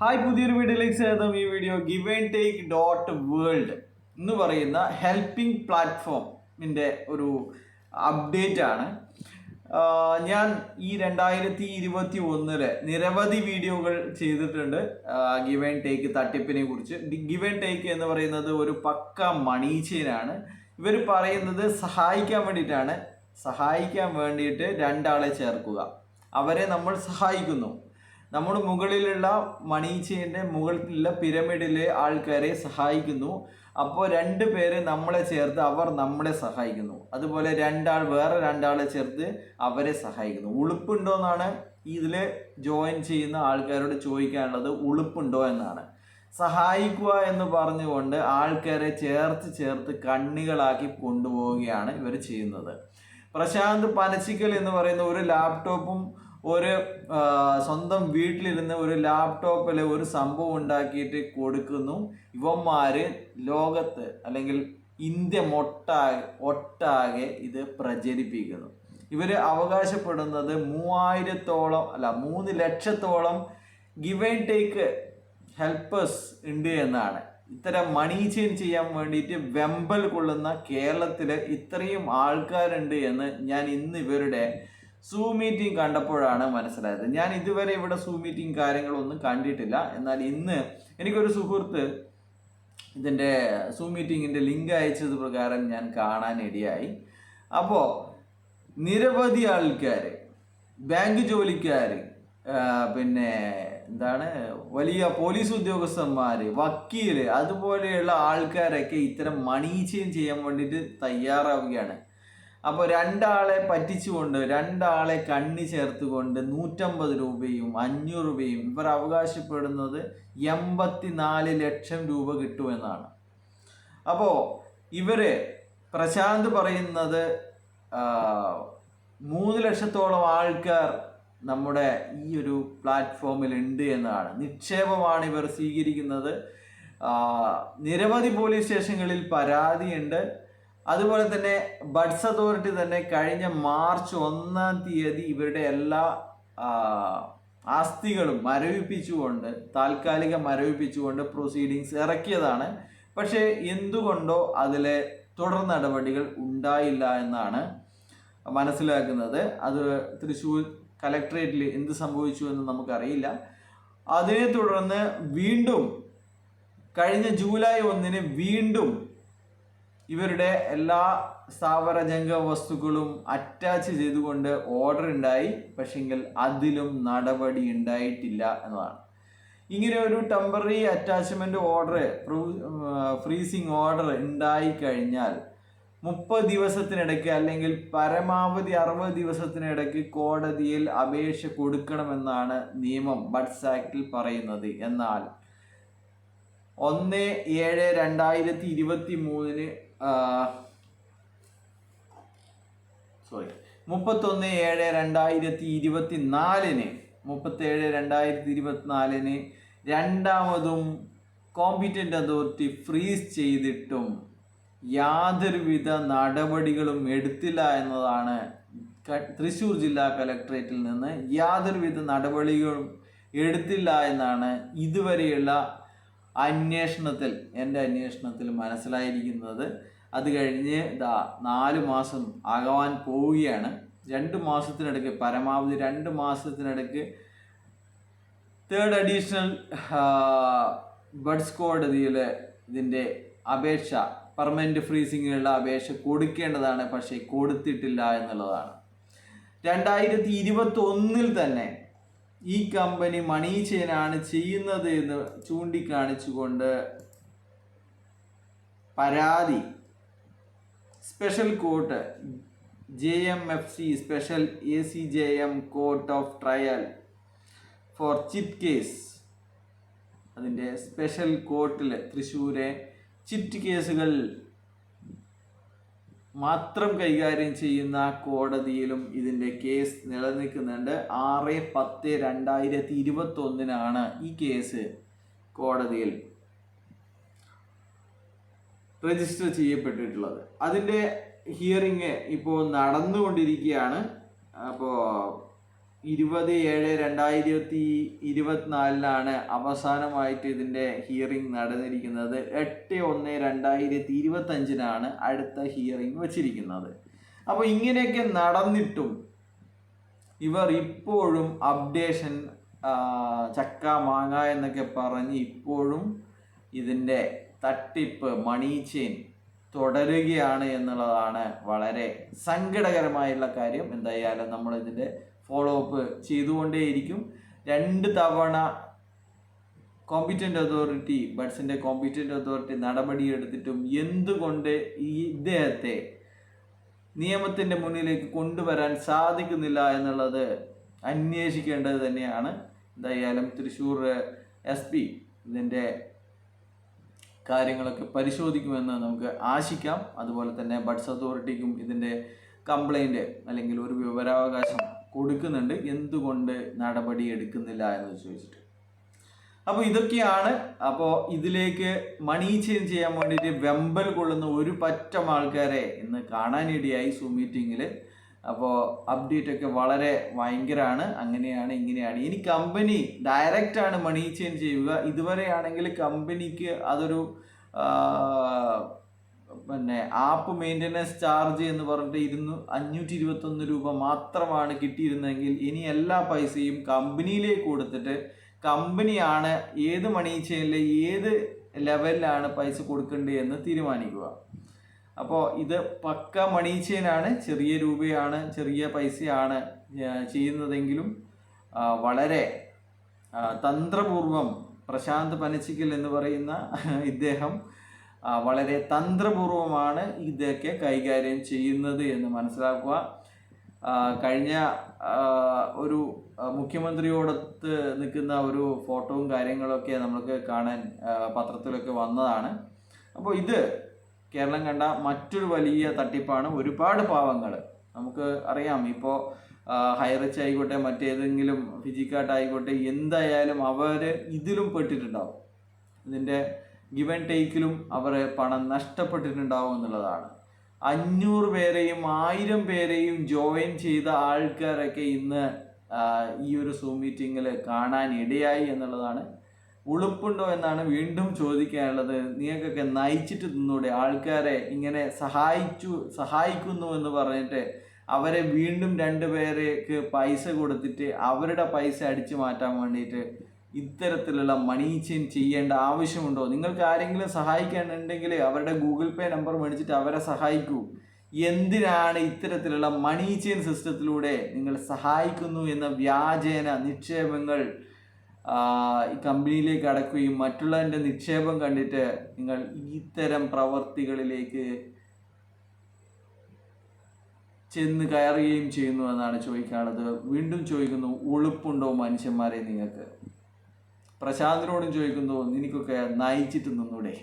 Hi പുതിയൊരു വീഡിയോയിലേക്ക് സ്വാഗതം. ഈ video give and take dot world എന്ന് പറയുന്ന ഹെൽപ്പിംഗ് പ്ലാറ്റ്ഫോമിന്റെ ഒരു അപ്ഡേറ്റ് ആണ്. ഞാൻ ഈ രണ്ടായിരത്തി ഇരുപത്തി ഒന്നിൽ നിരവധി വീഡിയോകൾ ചെയ്തിട്ടുണ്ട്. ഗിവ് ആൻഡ് ടേക്ക് തട്ടിപ്പിനെ കുറിച്ച്. ഗിവ് ആൻഡ് ടേക്ക് എന്ന് പറയുന്നത് ഒരു പക്ക മണി ചെയിനാണ് ഇവർ പറയുന്നത് സഹായിക്കാൻ വേണ്ടിയിട്ടാണ്. സഹായിക്കാൻ വേണ്ടിയിട്ട് രണ്ടാളെ ചേർക്കുക. അവരെ നമ്മൾ സഹായിക്കുന്നു. നമ്മൾ മുകളിലുള്ള മണീച്ചേന്റെ മുകളിലുള്ള പിരമിഡിലെ ആൾക്കാരെ സഹായിക്കുന്നു. അപ്പോൾ രണ്ട് പേര് നമ്മളെ ചേർത്ത് അവർ നമ്മളെ സഹായിക്കുന്നു. അതുപോലെ രണ്ടാൾ വേറെ രണ്ടാളെ ചേർത്ത് അവരെ സഹായിക്കുന്നു. ഉളുപ്പുണ്ടോ എന്നാണ് ഇതിൽ ജോയിൻ ചെയ്യുന്ന ആൾക്കാരോട് ചോദിക്കാനുള്ളത്. ഉളുപ്പുണ്ടോ എന്നാണ്. സഹായിക്കുക എന്ന് പറഞ്ഞുകൊണ്ട് ആൾക്കാരെ ചേർത്ത് ചേർത്ത് കണ്ണികളാക്കി കൊണ്ടുപോവുകയാണ് ഇവർ ചെയ്യുന്നത്. പ്രശാന്ത് പനച്ചിക്കൽ എന്ന് പറയുന്ന ഒരു ലാപ്ടോപ്പും ഒരു സ്വന്തം വീട്ടിലിരുന്ന് ഒരു ലാപ്ടോപ്പിൽ ഒരു സംഭവം ഉണ്ടാക്കിയിട്ട് കൊടുക്കുന്നു. ഇവന്മാര് ലോകത്ത് അല്ലെങ്കിൽ ഇന്ത്യ മൊട്ടാകെ ഒട്ടാകെ ഇത് പ്രചരിപ്പിക്കുന്നു. ഇവർ അവകാശപ്പെടുന്നത് മൂവായിരത്തോളം അല്ല മൂന്ന് ലക്ഷത്തോളം ഗിവ് ആൻഡ് ടേക്ക് ഹെൽപ്പേഴ്സ് ഉണ്ട് എന്നാണ്. ഇത്തരം മണി ചെയിൻ ചെയ്യാൻ വേണ്ടിയിട്ട് വെമ്പൽ കൊള്ളുന്ന കേരളത്തിൽ ഇത്രയും ആൾക്കാരുണ്ട് എന്ന് ഞാൻ ഇന്ന് ഇവരുടെ സൂ മീറ്റിംഗ് കണ്ടപ്പോഴാണ് മനസ്സിലായത്. ഞാൻ ഇതുവരെ ഇവിടെ സൂ മീറ്റിംഗ് കാര്യങ്ങളൊന്നും കണ്ടിട്ടില്ല. എന്നാൽ ഇന്ന് എനിക്കൊരു സുഹൃത്ത് ഇതിന്റെ സൂ മീറ്റിങ്ങിന്റെ ലിങ്ക് അയച്ചത് പ്രകാരം ഞാൻ കാണാൻ ഇടയായി. അപ്പോൾ നിരവധി ആൾക്കാർ ബാങ്ക് ജോലിക്കാർ പിന്നെ എന്താണ് വലിയ പോലീസ് ഉദ്യോഗസ്ഥന്മാർ വക്കീൽ അതുപോലെയുള്ള ആൾക്കാരൊക്കെ ഇത്തരം മണി ചെയ്യാൻ വേണ്ടിയിട്ട് തയ്യാറാവുകയാണ്. അപ്പോൾ രണ്ടാളെ പറ്റിച്ചുകൊണ്ട് രണ്ടാളെ കണ്ണി ചേർത്തുകൊണ്ട് നൂറ്റമ്പത് രൂപയും അഞ്ഞൂറ് രൂപയും ഇവർ അവകാശപ്പെടുന്നത് എൺപത്തിനാല് ലക്ഷം രൂപ കിട്ടുമെന്നാണ് അപ്പോൾ ഇവർ പ്രശാന്ത് പറയുന്നത് മൂന്ന് ലക്ഷത്തോളം ആൾക്കാർ നമ്മുടെ ഈ ഒരു പ്ലാറ്റ്ഫോമിൽ ഉണ്ട് എന്നാണ്. നിക്ഷേപമാണ് ഇവർ സ്വീകരിക്കുന്നത്. നിരവധി പോലീസ് സ്റ്റേഷനുകളിൽ പരാതിയുണ്ട്. അതുപോലെ തന്നെ ബഡ്സ് അതോറിറ്റി തന്നെ കഴിഞ്ഞ മാർച്ച് ഒന്നാം തീയതി ഇവരുടെ എല്ലാ ആസ്തികളും മരവിപ്പിച്ചുകൊണ്ട് താൽക്കാലിക മരവിപ്പിച്ചുകൊണ്ട് പ്രൊസീഡിങ്സ് ഇറക്കിയതാണ്. പക്ഷേ എന്തുകൊണ്ടോ അതിലെ തുടർ നടപടികൾ ഉണ്ടായില്ല എന്നാണ് മനസ്സിലാക്കുന്നത്. അത് തൃശ്ശൂർ കലക്ട്രേറ്റിൽ എന്ത് സംഭവിച്ചു എന്ന് നമുക്കറിയില്ല. അതിനെ തുടർന്ന് വീണ്ടും കഴിഞ്ഞ ജൂലൈ ഒന്നിന് വീണ്ടും ഇവരുടെ എല്ലാ സ്ഥാവരജംഗ വസ്തുക്കളും അറ്റാച്ച് ചെയ്തുകൊണ്ട് ഓർഡർ ഉണ്ടായി. പക്ഷെങ്കിൽ അതിലും നടപടി ഉണ്ടായിട്ടില്ല എന്നതാണ്. ഇങ്ങനെ ഒരു temporary attachment order freezing order ഉണ്ടായി കഴിഞ്ഞാൽ മുപ്പത് ദിവസത്തിനിടയ്ക്ക് അല്ലെങ്കിൽ പരമാവധി അറുപത് ദിവസത്തിനിടയ്ക്ക് കോടതിയിൽ അപേക്ഷ കൊടുക്കണമെന്നാണ് നിയമം ബഡ്സ് ആക്ടിൽ പറയുന്നത്. എന്നാൽ ഒന്ന് ഏഴ് രണ്ടായിരത്തി ഇരുപത്തി മൂന്നിന് സോറി മുപ്പത്തൊന്ന് ഏഴ് രണ്ടായിരത്തി ഇരുപത്തി നാലിന് മുപ്പത്തേഴ് രണ്ടായിരത്തി ഇരുപത്തിനാലിന് രണ്ടാമതും കോമ്പിറ്റന്റ് അതോറിറ്റി ഫ്രീസ് ചെയ്തിട്ടും യാതൊരുവിധ നടപടികളും എടുത്തില്ല എന്നതാണ് തൃശ്ശൂർ ജില്ലാ കലക്ട്രേറ്റിൽ നിന്ന് യാതൊരുവിധ നടപടികളും എടുത്തില്ല എന്നാണ് ഇതുവരെയുള്ള അന്വേഷണത്തിൽ എന്റെ അന്വേഷണത്തിൽ മനസ്സിലായിരിക്കുന്നത് അത് കഴിഞ്ഞ് നാല് മാസം ആകാൻ പോവുകയാണ്. രണ്ട് മാസത്തിനിടയ്ക്ക് പരമാവധി രണ്ട് മാസത്തിനിടയ്ക്ക് തേർഡ് അഡീഷണൽ ബഡ്സ് കോടതിയിൽ ഇതിന്റെ അപേക്ഷ പെർമനന്റ് ഫ്രീസിങ്ങിനുള്ള അപേക്ഷ കൊടുക്കേണ്ടതാണ് പക്ഷേ കൊടുത്തിട്ടില്ല എന്നുള്ളതാണ്. രണ്ടായിരത്തി ഇരുപത്തി ഒന്നിൽ തന്നെ ഈ കമ്പനി മണി ചെയിനാണ് ചെയ്യുന്നത് എന്ന് ചൂണ്ടിക്കാണിച്ചുകൊണ്ട് പരാതി. Special court J M F C special A C J M court of trial for chit case. അതിന്റെ സ്പെഷ്യൽ കോർട്ടിൽ തൃശ്ശൂരെ ചിറ്റ് കേസുകൾ മാത്രം കൈകാര്യം ചെയ്യുന്ന കോടതിയിലും ഇതിന്റെ കേസ് നിലനിൽക്കുന്നുണ്ട്. ആറ് പത്ത് രണ്ടായിരത്തി ഇരുപത്തി ഒന്നിനാണ് ഈ കേസ് കോടതിയിൽ രജിസ്റ്റർ ചെയ്യപ്പെട്ടിട്ടുള്ളത്. അതിന്റെ ഹിയറിങ് ഇപ്പോൾ നടന്നുകൊണ്ടിരിക്കുകയാണ്. അപ്പോൾ ഇരുപത് ഏഴ് രണ്ടായിരത്തി ഇരുപത്തിനാലിനാണ് അവസാനമായിട്ട് ഇതിന്റെ ഹിയറിംഗ് നടന്നിരിക്കുന്നത്. എട്ട് ഒന്ന് രണ്ടായിരത്തി ഇരുപത്തഞ്ചിനാണ് അടുത്ത ഹിയറിംഗ് വച്ചിരിക്കുന്നത്. അപ്പോൾ ഇങ്ങനെയൊക്കെ നടന്നിട്ടും ഇവർ ഇപ്പോഴും അപ്ഡേഷൻ ചക്ക മാങ്ങ എന്നൊക്കെ പറഞ്ഞ് ഇപ്പോഴും ഇതിന്റെ തട്ടിപ്പ് മണി ചെയിൻ തുടരുകയാണ് എന്നുള്ളതാണ് വളരെ സങ്കടകരമായുള്ള കാര്യം. എന്തായാലും നമ്മൾ ഇതിന്റെ ഫോളോ അപ്പ് ചെയ്തുകൊണ്ടേയിരിക്കും. രണ്ട് തവണ കോമ്പിറ്റന്റ് അതോറിറ്റി ബഡ്സിന്റെ കോമ്പിറ്റന്റ് അതോറിറ്റി നടപടിയെടുത്തിട്ടും എന്തുകൊണ്ട് ഈ ഇദ്ദേഹത്തെ നിയമത്തിന്റെ മുന്നിലേക്ക് കൊണ്ടുവരാൻ സാധിക്കുന്നില്ല എന്നുള്ളത് അന്വേഷിക്കേണ്ടത് തന്നെയാണ്. എന്തായാലും തൃശ്ശൂർ എസ് പി ഇതിന്റെ കാര്യങ്ങളൊക്കെ പരിശോധിക്കുമെന്ന് നമുക്ക് ആശിക്കാം. അതുപോലെ തന്നെ ബഡ്സ് അതോറിറ്റിക്കും ഇതിന്റെ കംപ്ലൈന്റ് അല്ലെങ്കിൽ ഒരു വിവരാവകാശം കൊടുക്കുന്നുണ്ട്. എന്തുകൊണ്ട് നടപടി എടുക്കുന്നില്ല എന്ന് ചോദിച്ചിട്ട്. അപ്പോൾ ഇതൊക്കെയാണ് അപ്പോൾ ഇതിലേക്ക് മണി ചേഞ്ച് ചെയ്യാൻ വേണ്ടിയിട്ട് വെമ്പൽ കൊള്ളുന്ന ഒരു പറ്റം ആൾക്കാരെ ഇന്ന് കാണാനിടയായി സൂ മീറ്റിങ്ങിൽ അപ്പോൾ അപ്ഡേറ്റ് ഒക്കെ വളരെ ഭയങ്കരമാണ് അങ്ങനെയാണ് ഇങ്ങനെയാണ്. ഇനി കമ്പനി ഡയറക്റ്റ് ആണ് മണി ചേഞ്ച് ചെയ്യുക. ഇതുവരെയാണെങ്കിൽ കമ്പനിക്ക് അതൊരു പിന്നെ ആപ്പ് മെയിന്റനൻസ് ചാർജ് എന്ന് പറഞ്ഞിട്ട് ഇരുന്നു അഞ്ഞൂറ്റി ഇരുപത്തൊന്ന് രൂപ മാത്രമാണ് കിട്ടിയിരുന്നെങ്കിൽ ഇനി എല്ലാ പൈസയും കമ്പനിയിലേക്ക് കൊടുത്തിട്ട് കമ്പനിയാണ് ഏത് മണി ചെയിനിൽ ഏത് ലെവലിലാണ് പൈസ കൊടുക്കേണ്ടത് എന്ന് തീരുമാനിക്കുക. അപ്പോൾ ഇത് പക്ക മണി ചെയിനാണ് ചെറിയ രൂപയാണ് ചെറിയ പൈസയാണ് ചെയ്യുന്നതെങ്കിലും വളരെ തന്ത്രപൂർവം പ്രശാന്ത് പനച്ചിക്കൽ എന്ന് പറയുന്ന ഇദ്ദേഹം വളരെ തന്ത്രപൂർവമാണ് ഇതൊക്കെ കൈകാര്യം ചെയ്യുന്നത് എന്ന് മനസ്സിലാക്കുക. കഴിഞ്ഞ ഒരു മുഖ്യമന്ത്രിയോടൊത്ത് നിൽക്കുന്ന ഒരു ഫോട്ടോയും കാര്യങ്ങളൊക്കെ നമ്മൾക്ക് കാണാൻ പത്രത്തിലൊക്കെ വന്നതാണ്. അപ്പോൾ ഇത് കേരളം കണ്ട മറ്റൊരു വലിയ തട്ടിപ്പാണ് ഒരുപാട് പാവങ്ങൾ. നമുക്ക് അറിയാം ഇപ്പോൾ ഹൈറച്ച് ആയിക്കോട്ടെ മറ്റേതെങ്കിലും ഫിജിക്കാട്ട് ആയിക്കോട്ടെ എന്തായാലും അവർ ഇതിലും പെട്ടിട്ടുണ്ടാവും. ഇതിന്റെ ഗിവ് ആൻഡ് ടേക്കിലും അവർ പണം നഷ്ടപ്പെട്ടിട്ടുണ്ടാവും എന്നുള്ളതാണ്. അഞ്ഞൂറ് പേരെയും ആയിരം പേരെയും ജോയിൻ ചെയ്ത ആൾക്കാരൊക്കെ ഇന്ന് ഈ ഒരു സൂം മീറ്റിങ്ങിൽ കാണാൻ ഇടയായി എന്നുള്ളതാണ്. ഉളുപ്പുണ്ടോ എന്നാണ് വീണ്ടും ചോദിക്കാനുള്ളത്. നിങ്ങൾക്കൊക്കെ നയിച്ചിട്ട് നിന്നൂടെ? ആൾക്കാരെ ഇങ്ങനെ സഹായിച്ചു സഹായിക്കുന്നു എന്ന് പറഞ്ഞിട്ട് അവരെ വീണ്ടും രണ്ട് പേരേക്ക് പൈസ കൊടുത്തിട്ട് അവരുടെ പൈസ അടിച്ചു മാറ്റാൻ വേണ്ടിയിട്ട് ഇത്തരത്തിലുള്ള മണി ചെയിൻ ചെയ്യേണ്ട ആവശ്യമുണ്ടോ? നിങ്ങൾക്ക് ആരെങ്കിലും സഹായിക്കാനുണ്ടെങ്കിൽ അവരുടെ ഗൂഗിൾ പേ നമ്പർ മേടിച്ചിട്ട് അവരെ സഹായിക്കൂ. എന്തിനാണ് ഇത്തരത്തിലുള്ള മണി ചെയിൻ സിസ്റ്റത്തിലൂടെ നിങ്ങൾ സഹായിക്കുന്നു എന്ന വ്യാജേന നിക്ഷേപങ്ങൾ ഈ കമ്പനിയിലേക്ക് അടക്കുകയും മറ്റുള്ളവന്റെ നിക്ഷേപം കണ്ടിട്ട് നിങ്ങൾ ഇത്തരം പ്രവർത്തികളിലേക്ക് ചെന്ന് കയറുകയും ചെയ്യുന്നു എന്നാണ് ചോദിക്കാനുള്ളത്. വീണ്ടും ചോദിക്കുന്നു ഉളുപ്പുണ്ടോ മനുഷ്യന്മാരെ നിങ്ങൾക്ക്? പ്രശാന്തിനോടും ചോദിക്കുന്നു നിനക്കൊക്കെ നയിച്ചിട്ട് നിന്നൂടെ?